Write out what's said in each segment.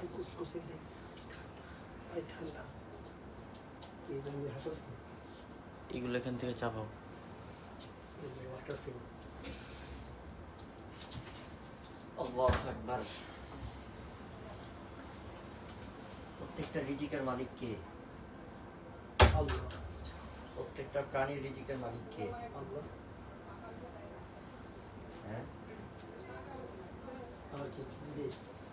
ভাই কুসকুসে ভাই ঠান্ডা এগুলো এখান থেকে চাপাও ওয়াটার ফিল আল্লাহ আকবার প্রত্যেকটা রিজিকের মালিক কে? আল্লাহ। প্রত্যেকটা প্রাণীর রিজিকের মালিক কে? আল্লাহ। হ্যাঁ? আর কি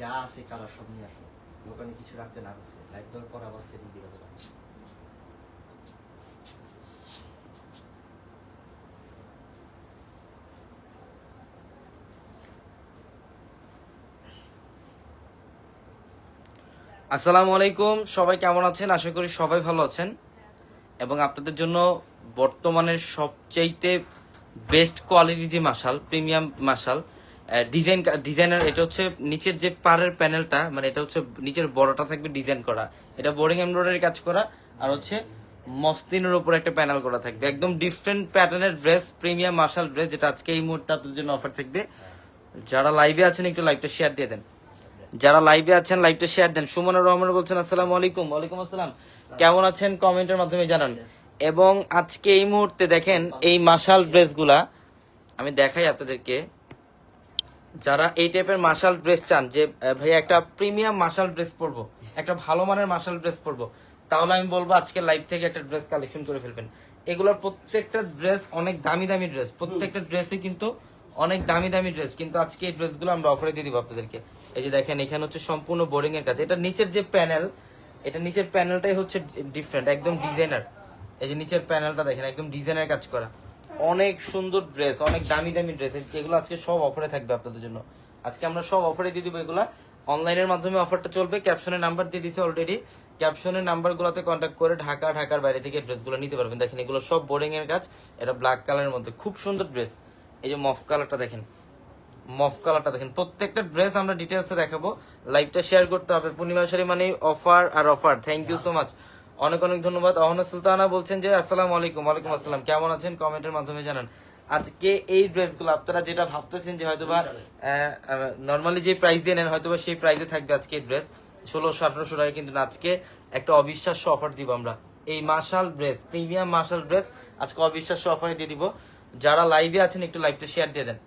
যা আছে কালার সব নিয়ে আসো দোকানে কিছু রাখতে না করছে লাইট দেওয়ার পর আবার সেটিং দিয়ে আসসালামু আলাইকুম। সবাই কেমন আছেন? আশা করি সবাই ভালো আছেন। এবং আপনাদের জন্য বর্তমানের সবচাইতে বেস্ট কোয়ালিটি যে Mashal premium Mashal design designer, এটা হচ্ছে নিচের যে পারের প্যানেলটা মানে এটা হচ্ছে নিচের বড়টা থাকবে ডিজাইন করা। এটা বোরিং এমব্রয়ডারি কাজ করা, আর হচ্ছে মস্তিনের উপর একটা প্যানেল করা থাকবে। একদম ডিফারেন্ট প্যাটার্নের ড্রেস প্রিমিয়াম মাশাল ড্রেস যেটা আজকে এই মুহূর্তে আপনাদের জন্য অফার থাকবে। যারা লাইভে আছেন, একটু লাইভটা শেয়ার দিয়ে দেন। যারা লাইভে আছেন লাইভটা শেয়ার দেন। সুমনা রহমান বলছেন, আসসালামু আলাইকুম, ওয়ালাইকুম আসসালাম। কেমন আছেন? কমেন্টের মাধ্যমে জানান। এবং আজকে এই মুহূর্তে দেখেন, এই মাশাল ড্রেসগুলা আমি দেখাই আপনাদেরকে। যারা এই টাইপের মাশাল ড্রেস চান, যে ভাই একটা প্রিমিয়াম মাশাল ড্রেস পরবো, একটা ভালো মানের মাশাল ড্রেস পরবো, তাহলে আমি বলব আজকে লাইভ থেকে একটা ড্রেস কালেকশন করে ফেলবেন। এগুলোর প্রত্যেকটা ড্রেস অনেক দামি দামি ড্রেস প্রত্যেকটা ড্রেসে কিন্তু অনেক দামি দামি ড্রেস কিন্তু আজকে এই ড্রেসগুলো আমরা অফারে দিয়ে দিব আপনাদেরকে। এই যে দেখেন, এখানে হচ্ছে সম্পূর্ণ বোরিং এর কাজ। এটা নিচের যে প্যানেল এটা নিচের প্যানেলটাই হচ্ছে ডিফারেন্ট একদম ডিজাইনার এই যে নিচের প্যানেলটা দেখেন, একদম ডিজাইনের কাজ করা। অনেক সুন্দর ড্রেস অনেক দামি দামি ড্রেস এগুলো আজকে সব অফারে থাকবে আপনাদের জন্য। আজকে আমরা সব অফারে দিয়ে দিব এগুলো। অনলাইনের মাধ্যমে অফারটা চলবে। ক্যাপশনের নাম্বার দিয়ে দিছে অলরেডি ক্যাপশনের নাম্বারগুলোতে কন্ট্যাক্ট করে ঢাকা, ঢাকার বাইরে থেকে ড্রেসগুলো নিতে পারবেন। দেখেন, এগুলো সব বোরিং এর কাজ। এটা ব্ল্যাক কালারের মধ্যে। খুব সুন্দর ড্রেস এই যে মফ কালারটা দেখেন। মফ কালারটা দেখেন। প্রত্যেকটা ড্রেস আমরা ডিটেলসে দেখাবো। লাইভটা শেয়ার করতে হবে। পূর্ণিমা শাড়ি মানে offer R offer thank you so much অনেক অনেক ধন্যবাদ। অহনা সুলতানা বলছেন যে, আসসালামু আলাইকুম। ওয়ালাইকুম আসসালাম। কেমন আছেন? কমেন্টের মাধ্যমে জানান। আজকে এই ড্রেসগুলো আপনারা যেটা ভাবতেছেন যে হয়তোবা নর্মালি যে প্রাইস দিয়ে নেন, হয়তোবা সেই প্রাইসে থাকবে আজকে এই ড্রেস ষোলোশো, আঠারোশো টাকা কিন্তু আজকে একটা অবিশ্বাস্য অফার দিব আমরা। এই marshal dress premium marshal dress আজকে অবিশ্বাস্য অফারে দিয়ে দিব। যারা লাইভে আছেন একটু লাইভটা শেয়ার দিয়ে দেন।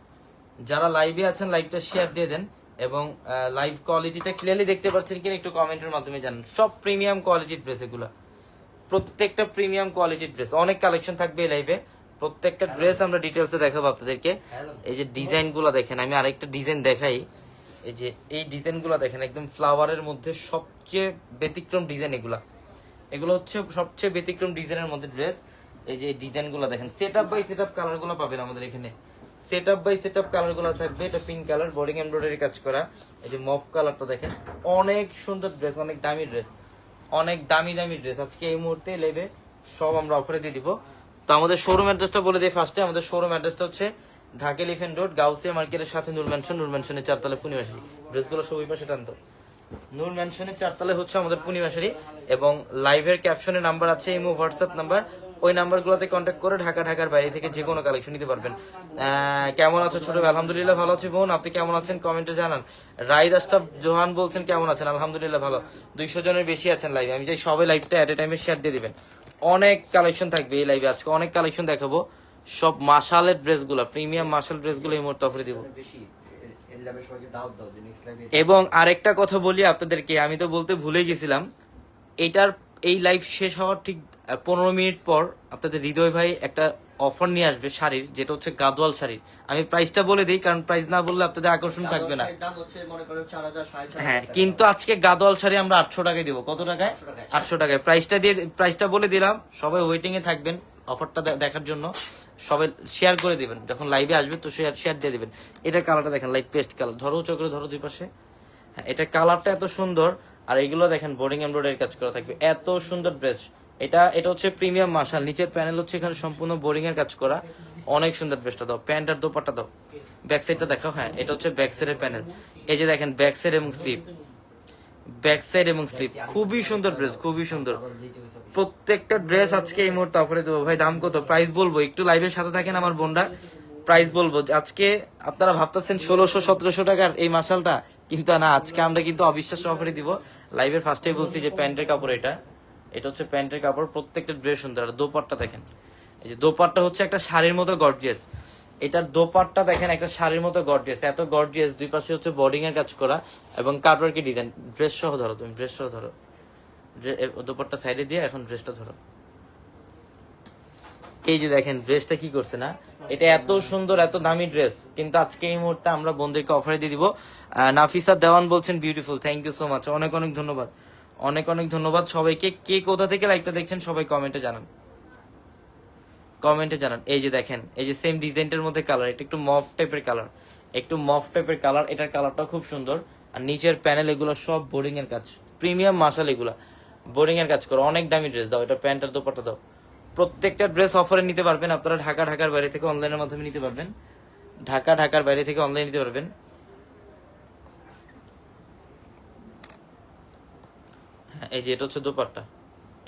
যারা লাইভে আছেন লাইভটা শেয়ার দিয়ে দেন এবং লাইভ কোয়ালিটিটা ক্লিয়ারলি দেখতে পাচ্ছেন কিনা একটু কমেন্টের মাধ্যমে জানান। সব প্রিমিয়াম কোয়ালিটির ড্রেস এগুলো। প্রত্যেকটা প্রিমিয়াম কোয়ালিটির ড্রেস অনেক কালেকশন থাকবে এই লাইভে প্রত্যেকটা ড্রেস আমরা ডিটেলসে দেখাবো আপনাদেরকে। এই যে ডিজাইনগুলো দেখেন আমি আরেকটা ডিজাইন দেখাই। এই যে এই ডিজাইনগুলো দেখেন একদম ফ্লাওয়ারের মধ্যে সবচেয়ে ব্যতিক্রম ডিজাইন এগুলা। এগুলো হচ্ছে সবচেয়ে ব্যতিক্রম ডিজাইনের মধ্যে ড্রেস এই যে ডিজাইনগুলো দেখেন set up by set up কালারগুলো পাবেন আমাদের এখানে। Set up by set up কালারগুলো থাকবে, এটা পিঙ্ক কালার বোর্ডিং এমব্রয়ডারি কাজ করা। এই যে মফ কালারটা দেখেন, অনেক সুন্দর ড্রেস অনেক দামি ড্রেস অনেক দামি দামি ড্রেস আজকে এই মুহূর্তে লেবে সব আমরা অফারে দিয়ে দিব। তো আমাদের শোরুম অ্যাড্রেসটা বলে দিই ফার্স্টে আমাদের শোরুম অ্যাড্রেসটা হচ্ছে ঢাকা এলিফেন্ট রোড গাউসিয়া মার্কেটের সাথে নূর ম্যানশন নূর ম্যানশনের চারতলা পূর্ণিমাশারি ড্রেসগুলো সব ওই পাশে টানতো নূর ম্যানশনের চারতলায় হচ্ছে আমাদের পূর্ণিমাশারি এবং লাইভের ক্যাপশনে নাম্বার আছে, ইমো হোয়াটসঅ্যাপ নাম্বার ওই নাম্বারগুলোতে কন্ট্যাক্ট করে ঢাকা, ঢাকার বাইরে থেকে যে কোনো কালেকশন নিতে পারবেন। কেমন আছো ছোট আলহামদুলিল্লাহ ভালো আছি বোন। আপনি কেমন আছেন? কমেন্টে জানান। রাইদ আস্টাফ জোহান বলছেন, কেমন আছেন? আলহামদুলিল্লাহ ভালো। দুইশো জনের বেশি আছেন লাইভে আমি চাই সবাই লাইভটা এট এ টাইমে শেয়ার দিয়ে দিবেন। অনেক কালেকশন থাকবে এই লাইভে আজকে অনেক কালেকশন দেখাবো। সব মাসালের ড্রেসগুলো প্রিমিয়াম মাসাল ড্রেসগুলো এই মুহূর্তে অফারে দিব। এবং আরেকটা কথা বলি আপনাদেরকে। আমি তো বলতে ভুলে গেছিলাম। এটার, এই লাইভ শেষ হওয়ার ঠিক পনেরো মিনিট পর আপনাদের হৃদয় ভাই একটা অফার নিয়ে আসবে শাড়ির যেটা হচ্ছে গাদওয়াল শাড়ির। আমি প্রাইসটা বলে দিই কারণ প্রাইস না বললে আপনাদের আকর্ষণ থাকবে না। হ্যাঁ কিন্তু আজকে গাদওয়াল শাড়ি আমরা আটশো টাকায় দিব। কত টাকায়? 800 টাকায়। আটশো টাকায়। প্রাইসটা দিয়ে প্রাইসটা বলে দিলাম। সবাই ওয়েটিং এ থাকবেন অফারটা দেখার জন্য। সবাই শেয়ার করে দিবেন। যখন লাইভে আসবে তো শেয়ার শেয়ার দিয়ে দিবেন। এটা কালারটা দেখেন লাইট পেস্ট কালার ধরো চক্রে ধরো দুই পাশে। হ্যাঁ এটা কালারটা এত সুন্দর। আর এগুলো দেখেন বোর্ডিং এমব্রয়ডারি কাজ করা থাকবে। এত সুন্দর ড্রেস এটা এটা হচ্ছে প্রিমিয়াম মার্শাল। নিচের প্যানেল হচ্ছে এখানে সম্পূর্ণ বোর্ডিং এর কাজ করা। অনেক সুন্দর ড্রেসটা দাও। প্যান্ট আর দোপাট্টা দাও। ব্যাক সাইডটা দেখাও হ্যাঁ এটা হচ্ছে ব্যাক সাইডের প্যানেল। এই যে দেখেন ব্যাক সাইড এবং স্লিপ ব্যাক সাইড এবং স্লিপ খুবই সুন্দর ড্রেস খুবই সুন্দর। প্রত্যেকটা ড্রেস আজকে এই মুহূর্তে অফারে দেবো। ভাই, দাম কত? প্রাইস বলব। একটু লাইভের সাথে থাকেন আমার বোনরা। প্রাইস বলব। আজকে আপনারা ভাবতেছেন ষোলোশো, সতেরোশো টাকার এই মাসালটা কিন্তু না, আজকে আমরা কিন্তু অবিশ্বাস্য অফারে দিব। লাইভের ফার্স্টেই বলছি যে প্যান্টের কাপড় এটা। এটা হচ্ছে প্যান্টের কাপড়, প্রত্যেকটা ড্রেস সুন্দর। আর দোপাট্টা দেখেন, এই যে দোপাট্টা হচ্ছে একটা শাড়ির মতো গর্জিয়াস এটার দোপাট্টা দেখেন, একটা শাড়ির মতো গর্জিয়াস এত গর্জিয়াস দুই পাশে হচ্ছে বোর্ডিং এর কাজ করা এবং কাটওয়ার্কের ডিজাইন ড্রেস সহ ধরো তুমি ড্রেস সহ ধরো। দোপাট্টা সাইডে দিয়ে এখন ড্রেসটা ধরো। এই যে দেখেন ড্রেসটা কি করছে না? এটা এত সুন্দর, এত দামি ড্রেস কিন্তু আজকে এই মুহূর্তে আমরা বন্ধুদেরকে অফারে দিয়ে দিব। নাফিসা দেওয়ান বলছেন beautiful thank you so much অনেক অনেক ধন্যবাদ। অনেক অনেক ধন্যবাদ সবাইকে। কে কোথা থেকে লাইভটা দেখছেন সবাই কমেন্টে জানান। কমেন্টে জানান। এই যে দেখেন, এই যে সেম ডিজাইনটার মধ্যে কালার এটা একটু মফ টাইপের কালার একটু মফ টাইপের কালার এটার কালারটা খুব সুন্দর। আর নিচের প্যানেল এগুলো সব বোরিং এর কাজ। প্রিমিয়াম মাসাল এগুলা। বোরিং এর কাজ করো, অনেক দামি ড্রেস দাও, এটা প্যান্ট আর দোপাট্টা দাও। প্রত্যেকটা ড্রেস অফারে নিতে পারবেন, আপনারা ঢাকা ঢাকার বাইরে থেকে অনলাইনের মাধ্যমে নিতে পারবেন। ঢাকা ঢাকার বাইরে থেকে অনলাইন নিতে পারবেন। এই যে এটা হচ্ছে দোপাট্টা।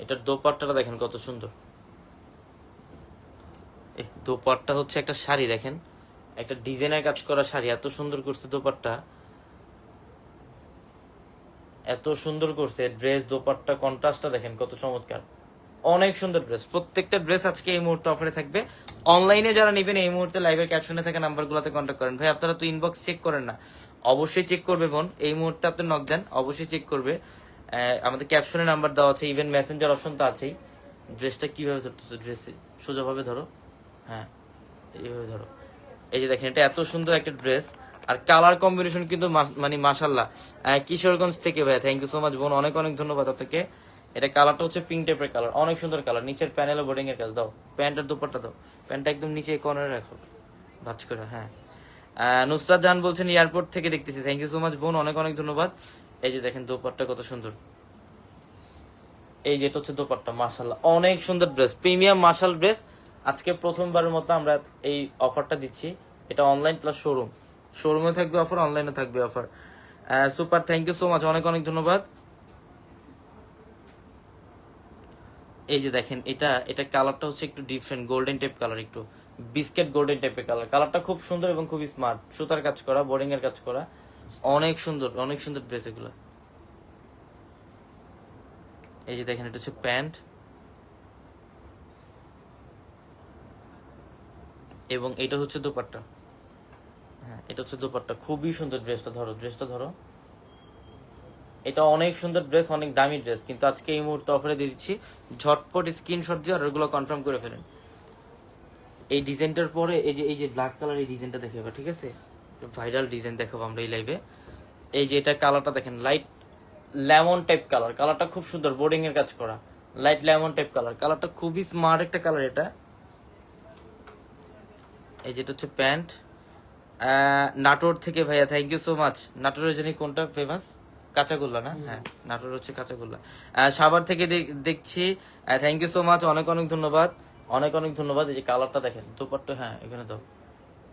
এটার দোপাট্টাটা দেখেন কত সুন্দর। দোপাট্টা হচ্ছে একটা শাড়ি, দেখেন। একটা ডিজাইনের কাজ করা শাড়ি, এত সুন্দর করছে দোপাট্টা। এত সুন্দর করছে ড্রেস দোপাট্টা কন্ট্রাস্টটা দেখেন কত চমৎকার। অনেক সুন্দর ড্রেস প্রত্যেকটা ড্রেস আজকে এই মুহূর্তে অফারে থাকবে। অনলাইনে যারা নেবেন, এই মুহূর্তে লাইভের ক্যাপশনে থাকা নাম্বারগুলোতে কন্ট্যাক্ট করেন। ভাই, আপনারা তো ইনবক্স চেক করেন না। অবশ্যই চেক করবে বোন। এই মুহূর্তে আপনি নক দেন, অবশ্যই চেক করবে। আমাদের ক্যাপশনে নাম্বার দেওয়া আছে ইভেন মেসেঞ্জার অপশন তো আছেই। ড্রেসটা কীভাবে ধরতেছে ড্রেসে সোজাভাবে ধরো। হ্যাঁ এইভাবে ধরো। এই যে দেখেন, এটা এত সুন্দর একটা ড্রেস আর কালার কম্বিনেশন কিন্তু মানে মাসাল্লাহ কিশোরগঞ্জ থেকে ভাইয়া থ্যাংক ইউ সো মাচ বোন। অনেক অনেক ধন্যবাদ আপনাকে। এটা কালারটা হচ্ছে পিঙ্ক টাইপের কালার অনেক সুন্দর কালার নিচের প্যানেল বোর্ডিং এর কাজ। দাও, প্যান্টের দুপাট্টা দাও। প্যান্টটা একদম নিচে কর্নারে রাখো। ভাজ করে হ্যাঁ। নুসরাত জাহান বলছেন এয়ারপোর্ট থেকে দেখতেছি। থ্যাংক ইউ সো মাচ বোন। অনেক অনেক ধন্যবাদ। এই যে দেখেন দোপাট্টা কত সুন্দর। এই যে হচ্ছে দোপাট্টা মাশাল্লাহ অনেক সুন্দর ড্রেস প্রিমিয়াম মাশাল ড্রেস আজকে প্রথমবারের মতো আমরা এই অফারটা দিচ্ছি। এটা অনলাইন প্লাস শোরুম শোরুমে থাকবে অফার অনলাইনে থাকবে offer super thank you so much অনেক অনেক ধন্যবাদ। এই যে দেখেন, এটা এটা কালারটা হচ্ছে একটু ডিফারেন্ট গোল্ডেন টাইপ কালার একটু। বিস্কেট গোল্ডেন টাইপের কালার কালারটা খুব সুন্দর এবং খুবই স্মার্ট সুতার কাজ করা বোর্ডিং এর কাজ করা। অনেক সুন্দর অনেক সুন্দর ড্রেস এগুলো। এই যে দেখেন, এটা হচ্ছে প্যান্ট। এবং এটা হচ্ছে দোপাট্টা। হ্যাঁ এটা হচ্ছে দোপাট্টা। খুবই সুন্দর ড্রেসটা ধরো ড্রেসটা ধরো। এটা অনেক সুন্দর ড্রেস অনেক দামি ড্রেস কিন্তু আজকে এই মুহূর্তে অফারে দিয়ে দিচ্ছি, ঝটপট স্ক্রিনশট দিয়ে অর্ডারগুলো কনফার্ম করে ফেলেন। এই ডিজাইনটার পরে, এই যে এই যে ব্ল্যাক কালার এই ডিজাইনটা দেখে ঠিক আছে? ভাইরাল ডিজাইন দেখাবো আমরা এই লাইভে এই যে এটা কালারটা দেখেন লাইট লেমন টাইপ কালার কালারটা খুব সুন্দর বোর্ডিং এর কাজ করা। লাইট লেমন টাইপ কালার কালারটা খুবই স্মার্ট একটা কালার এটা। এই যেটা হচ্ছে প্যান্ট। নাটোর থেকে ভাইয়া থ্যাংক ইউ সো মাচ নাটোরের জন্য কোনটা ফেমাস কাঁচাগোল্লা না? হ্যাঁ নাটোর হচ্ছে কাঁচাগোল্লা। সাভার থেকে দেখছি। থ্যাংক ইউ সো মাচ অনেক অনেক ধন্যবাদ। অনেক অনেক ধন্যবাদ। এই যে কালারটা দেখেন দুপাট্টা হ্যাঁ এখানে দাও।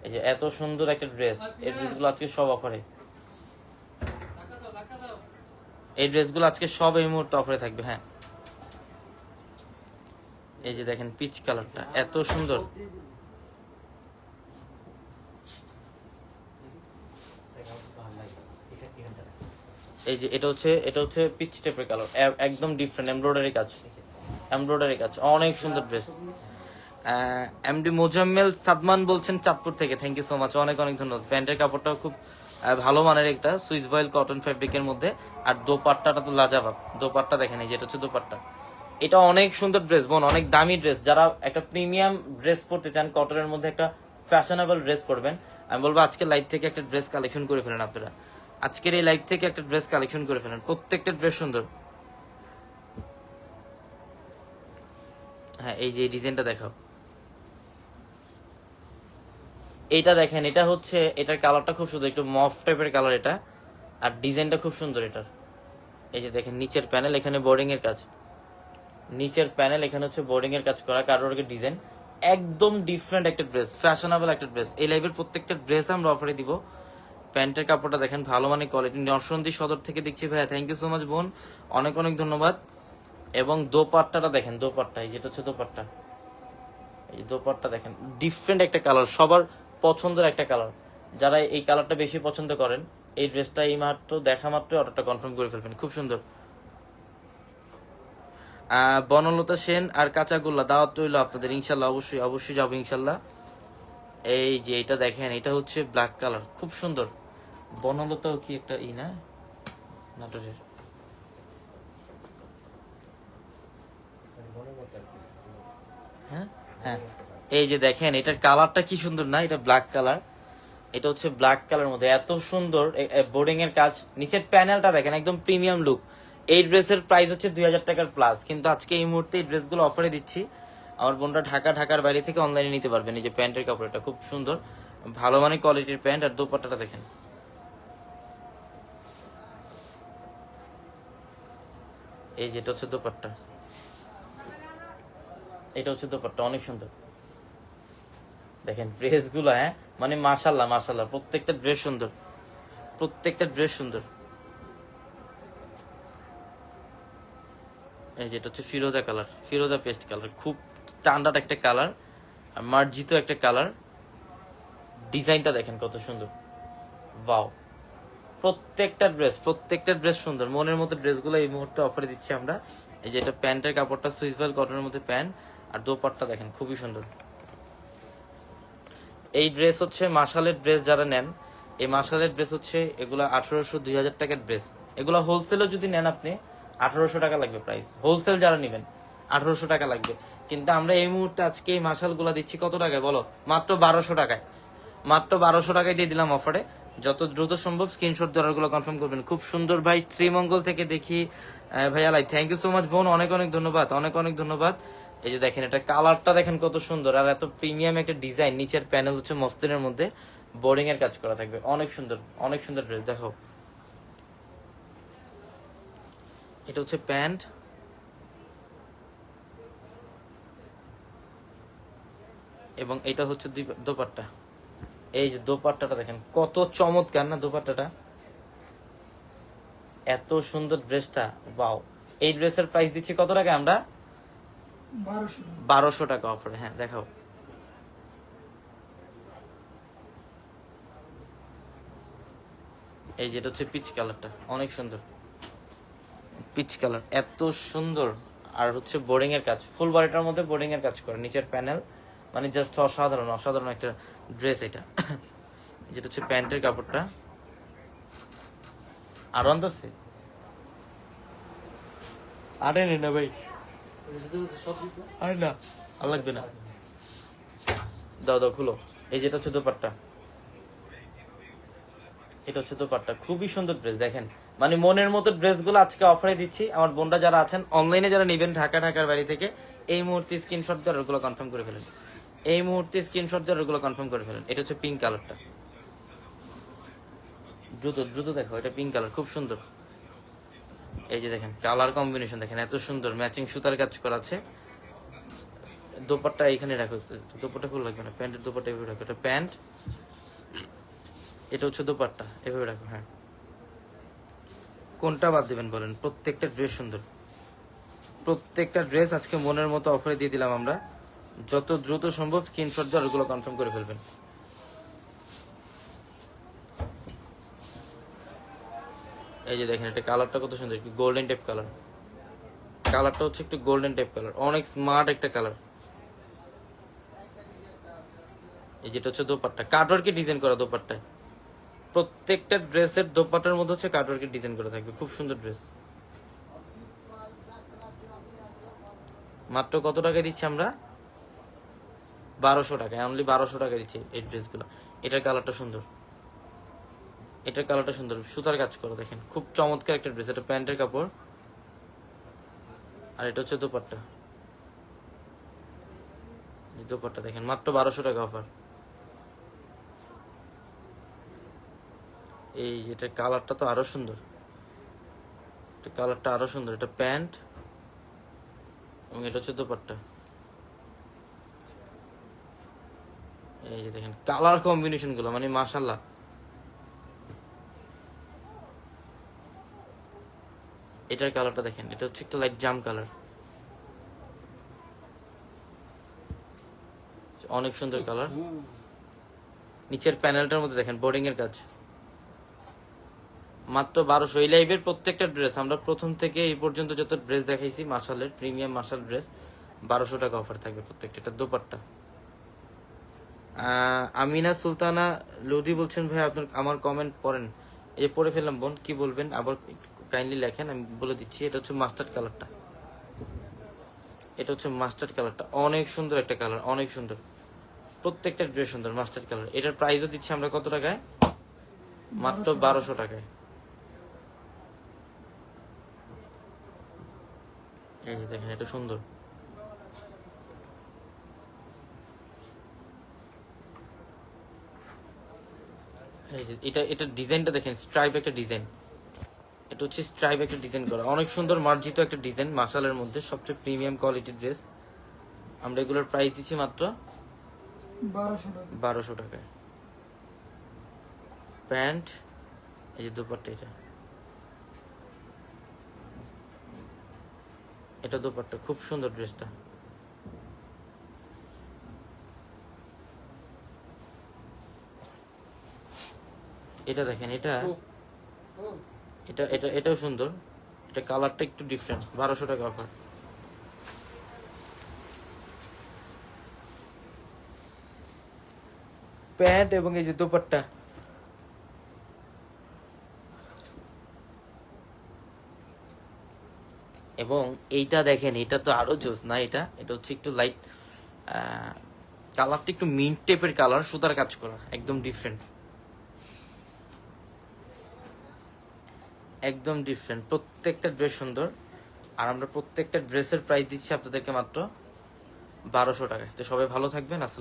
এই যে এত সুন্দর একটা ড্রেস এই ড্রেসগুলো আজকে সব অফারে এই ড্রেসগুলো আজকে সব এই মুহূর্তে অফারে থাকবে হ্যাঁ। এই যে দেখেন পিচ কালারটা এত সুন্দর। এই যে এটা হচ্ছে এটা হচ্ছে পিচ টেপের কালার একদম ডিফারেন্ট এমব্রয়ডারি কাজ। এমব্রয়ডারি কাজ, অনেক সুন্দর ড্রেস এমডি মোজাম্মেল সাদমান বলছেন চাঁদপুর থেকে। থ্যাংক ইউ সো মাচ অনেক অনেক ধন্যবাদ। প্যান্টের কাপড়টাও খুব ভালো মানের একটা সুইচ বয়েল কটন ফ্যাব্রিকের মধ্যে। আর দোপাট্টাটা তো লাজাবাব। দোপাট্টা দেখেন এই যে, এটা হচ্ছে দোপাট্টা। এটা অনেক সুন্দর ড্রেস বোন, অনেক দামি ড্রেস যারা একটা প্রিমিয়াম ড্রেস পরতে চান কটনের মধ্যে একটা ফ্যাশনেবল ড্রেস পরবেন। আমি বলব আজকে লাইভ থেকে একটা ড্রেস কালেকশন করে ফেলেন আপনারা। আজকের এই লাইভ থেকে একটা ড্রেস কালেকশন করে ফেলেন। প্রত্যেকটা ড্রেস সুন্দর। হ্যাঁ এই যে ডিজাইনটা দেখাও। এইটা দেখেন, এটা হচ্ছে, এটার কালারটা খুব সুন্দর, একটু মফ টাইপের কালার এটা। আর ডিজাইনটা খুব সুন্দর এটার। এই যে দেখেন, নিচের প্যানেল, এখানে বোর্ডিং এর কাজ। নিচের প্যানেল, এখানে হচ্ছে বোর্ডিং এর কাজ করা, কারোর ডিজাইন একদম ডিফারেন্ট একটা ড্রেস ফ্যাশনেবল একটা ড্রেস এই লাইভের প্রত্যেকটা ড্রেস আমরা অফারে দিব। প্যান্টের কাপড়টা দেখেন, ভালো মানে কোয়ালিটি নরসন্দী সদর থেকে দেখছি ভাইয়া থ্যাংক ইউ সো মাচ বোন। অনেক অনেক ধন্যবাদ। এবং দোপাট্টাটা দেখেন, দোপাট্টা, এই যেটা হচ্ছে দোপাট্টা। এই দোপাট্টা দেখেন ডিফারেন্ট একটা কালার সবার পছন্দের একটা কালার যারা এই কালারটা বেশি পছন্দ করেন, এই ড্রেসটা এই মাত্র দেখা মাত্র অর্ডারটা কনফার্ম করে ফেলবেন। খুব সুন্দর। বনলতা সেন আর কাঁচাগোল্লা দাওয়াত রইল আপনাদের। ইনশাল্লাহ অবশ্যই অবশ্যই যাব ইনশাল্লাহ। এই যে এটা দেখেন, এটা হচ্ছে ব্ল্যাক কালার খুব সুন্দর। বনলতাও কি একটা ই না? নাটোরের। হ্যাঁ? হ্যাঁ। এই যে দেখেন, এটার কালারটা কি সুন্দর না? এটা ব্ল্যাক কালার এটা হচ্ছে ব্ল্যাক কালার মধ্যে। এত সুন্দর। বোর্ডিং এর কাজ। নিচের প্যানেলটা দেখেন, একদম প্রিমিয়াম লুক এই ড্রেসের প্রাইস হচ্ছে দুই হাজার টাকার প্লাস কিন্তু আজকে এই মুহূর্তে এই ড্রেসগুলো অফারে দিচ্ছি। আমার বোনটা ঢাকা, ঢাকার বাইরে থেকে অনলাইনে নিতে পারবেন। এই যে প্যান্টের কাপড়টা, খুব সুন্দর। ভালো মানের কোয়ালিটির প্যান্ট। আর দোপাট্টাটা দেখেন। এই যেটা হচ্ছে দোপাট্টা। এটা হচ্ছে দোপাট্টা। অনেক সুন্দর। দেখেন ড্রেসগুলো হ্যাঁ? মানে মাশাল্লাহ মাশাল্লাহ প্রত্যেকটা ড্রেস সুন্দর। প্রত্যেকটা ড্রেস সুন্দর। এই যেটা হচ্ছে ফিরোজা কালার, ফিরোজা পেস্ট কালার। খুব স্ট্যান্ডার্ড একটা কালার আর মার্জিত একটা কালার। ডিজাইনটা দেখেন কত সুন্দর। বাও প্রত্যেকটা ড্রেস প্রত্যেকটা ড্রেস সুন্দর। মনের মতো ড্রেসগুলো এই মুহূর্তে অফারে দিচ্ছি আমরা। এই যে এটা প্যান্টের কাপড়টা সুইসবেল কটনের মধ্যে প্যান্ট আর দোপাট্টা দেখেন, খুবই সুন্দর। এই ড্রেস হচ্ছে মাসালের ড্রেস যারা নেন, এই মাসালের ড্রেস হচ্ছে এগুলা আঠারোশো দুই হাজার টাকার ড্রেস এগুলা হোলসেলও যদি নেন আপনি, আঠারোশো টাকা লাগবে প্রাইস হোলসেল যারা নেবেন, আঠারোশো টাকা লাগবে। কিন্তু আমরা এই মুহূর্তে আজকে এই মাসালগুলা দিচ্ছি কত টাকায় বলো? মাত্র বারোশো টাকায়। মাত্র বারোশো টাকায় দিয়ে দিলাম অফারে যত দ্রুত সম্ভব স্ক্রিনশট দেওয়ারগুলো কনফার্ম করবেন। খুব সুন্দর ভাই, শ্রীমঙ্গল থেকে দেখি। ভাইয়া লাই থ্যাংক ইউ সো মাচ বোন, অনেক অনেক ধন্যবাদ, অনেক অনেক ধন্যবাদ। এই যে দেখেন, এটা কালারটা দেখেন কত সুন্দর। আর এত প্রিমিয়াম একটা ডিজাইন, নিচের প্যানেল হচ্ছে মস্তিনের মধ্যে বোর্ডিং এর কাজ করা থাকবে। অনেক সুন্দর অনেক সুন্দর ড্রেস দেখো। এটা হচ্ছে প্যান্ট। এবং এটা হচ্ছে দোপাট্টা। এই যে দোপাট্টাটা দেখেন, কত চমৎকার না দোপাট্টাটা? এত সুন্দর ড্রেসটা বাও এই ড্রেসের প্রাইস দিচ্ছি কত টাকা আমরা? বারোশো টাকা। অফারে হ্যাঁ দেখাও। এই যেটা হচ্ছে পিচ কালারটা অনেক সুন্দর। পিচ কালার এত সুন্দর। আর হচ্ছে বোর্ডিং এর কাজ ফুল বাড়িটার মধ্যে বোর্ডিং এর কাজ করে নিচের প্যানেল মানে জাস্ট অসাধারণ অসাধারণ একটা ড্রেস এটা। যেটা হচ্ছে প্যান্টের কাপড়টা। আর আছে আরে নে না ভাই আরে না। আর লাগবে না। দাও দাও, খুলো। এই যেটা হচ্ছে দোপাট্টা। এটা হচ্ছে দোপাট্টা। খুবই সুন্দর ড্রেস দেখেন। মানে মনের মতো ড্রেসগুলো আজকে অফারে দিচ্ছি। আমার বোনরা যারা আছেন অনলাইনে যারা নেবেন, ঢাকা, ঢাকার বাড়ি থেকে, এই মুহূর্তে স্ক্রিনশট দিয়ে ওগুলো কনফার্ম করে ফেলেন। এই মুহূর্তে স্ক্রিনশট দিয়ে ওগুলো কনফার্ম করে ফেলেন। এটা হচ্ছে পিঙ্ক কালারটা দ্রুত দ্রুত দেখো, এটা পিঙ্ক কালার খুব সুন্দর। এই যে দেখেন কালার কম্বিনেশন দেখেন, এত সুন্দর ম্যাচিং সুতার কাজ করা আছে। দোপাট্টা এখানে রাখো, দোপাট্টা খুলে লাগবে না, প্যান্টের দোপাট্টা এভাবে রাখো, এটা প্যান্ট, এটা হচ্ছে দোপাট্টা, এভাবে রাখো হ্যাঁ। কোনটা বাদ দিবেন বলেন? প্রত্যেকটা ড্রেস সুন্দর। প্রত্যেকটা ড্রেস আজকে মনের মতো অফারে দিয়ে দিলাম আমরা। যত দ্রুত সম্ভব স্ক্রিনশট দিয়ে ওগুলো কনফার্ম করে ফেলবেন। এই যে দেখেন, এটা কালারটা কত সুন্দর গোল্ডেন টাইপ কালার কালারটা হচ্ছে একটু গোল্ডেন টাইপ কালার অনেক স্মার্ট একটা কালার এই যেটা হচ্ছে দোপাট্টা। কাটওয়ার্কে ডিজাইন করা দোপাট্টায়। প্রত্যেকটা ড্রেসের দোপাট্টার মধ্যে হচ্ছে কাটওয়ার্কে ডিজাইন করা থাকবে। খুব সুন্দর ড্রেস মাত্র কত টাকা দিচ্ছি আমরা? বারোশো টাকা অনলি বারোশো টাকা দিচ্ছি এই ড্রেসগুলো এটার কালারটা সুন্দর। এটার কালারটা সুন্দর, সুতার কাজ করা, দেখেন। খুব চমৎকার একটা ড্রেস, এটা প্যান্টের কাপড়। আর এটা হচ্ছে দোপাট্টা। দোপাট্টা দেখেন, মাত্র বারোশো টাকা অফার এই এটার কালারটা তো আরও সুন্দর। এটা কালারটা আরও সুন্দর, এটা প্যান্ট এবং এটা হচ্ছে দোপাট্টা। এই যে দেখেন, কালার কম্বিনেশনগুলো মানে মাশাল্লাহ এটার কালারটা দেখেন এটা হচ্ছে একটা লাইট জাম কালার অনেক সুন্দর কালার নিচের প্যানেলটার মধ্যে দেখেন বোর্ডিং এর কাজ। মাত্র বারোশো। এই লাইভের প্রত্যেকটা ড্রেস আমরা প্রথম থেকে এই পর্যন্ত যত ড্রেস দেখাইছি মাসালের প্রিমিয়াম মাসাল ড্রেস বারোশো টাকা অফার থাকবে প্রত্যেকটা এটা দোপাট্টা। আহ, আমিনা সুলতানা লুদি বলছেন ভাই আপনার আমার কমেন্ট পড়েন। এই পড়ে ফেললাম বোন কি বলবেন? আবার কাইন্ডলি লেখেন আমি বলে দিচ্ছি এটা হচ্ছে মাস্টার্ড কালারটা এটা হচ্ছে মাস্টার্ড কালারটা অনেক সুন্দর একটা কালার অনেক সুন্দর। প্রত্যেকটা ড্রেস সুন্দর মাস্টার্ড কালার এটার প্রাইসও দিচ্ছি আমরা কত টাকায়? মাত্র বারোশো। টাকায়। এই যে দেখেন এটা সুন্দর। এই যে এটা এটা ডিজাইনটা দেখেন স্ট্রাইপ একটা ডিজাইন এটা হচ্ছে স্ট্রাইপ একটা ডিজাইন করা। অনেক সুন্দর মার্জিত একটা ডিজাইন মাসালের মধ্যে সবচেয়ে প্রিমিয়াম কোয়ালিটির ড্রেস আমরা এগুলোর প্রাইস দিচ্ছি মাত্র বারোশো টাকা। টাকায়। প্যান্ট এই যে দুপাট্টা এটা। এটা দুপাট্টা খুব সুন্দর ড্রেসটা এটা দেখেন এটা এটা এটা এটাও সুন্দর। এটা কালারটা একটু ডিফারেন্ট বারোশো টাকা অফার প্যান্ট এবং এই যে দোপাট্টা। এবং এইটা দেখেন এটা তো আরও জোস না এটা? এটা হচ্ছে একটু লাইট কালারটা একটু মিন্ট টেপের কালার সুতার কাজ করা একদম ডিফারেন্ট একদম ডিফারেন্ট প্রত্যেকটা ড্রেস সুন্দর। আর আমরা প্রত্যেকটা ড্রেসের প্রাইস দিচ্ছি আপনাদেরকে মাত্র বারোশো টাকা তো সবাই ভালো থাকবেন। আসলে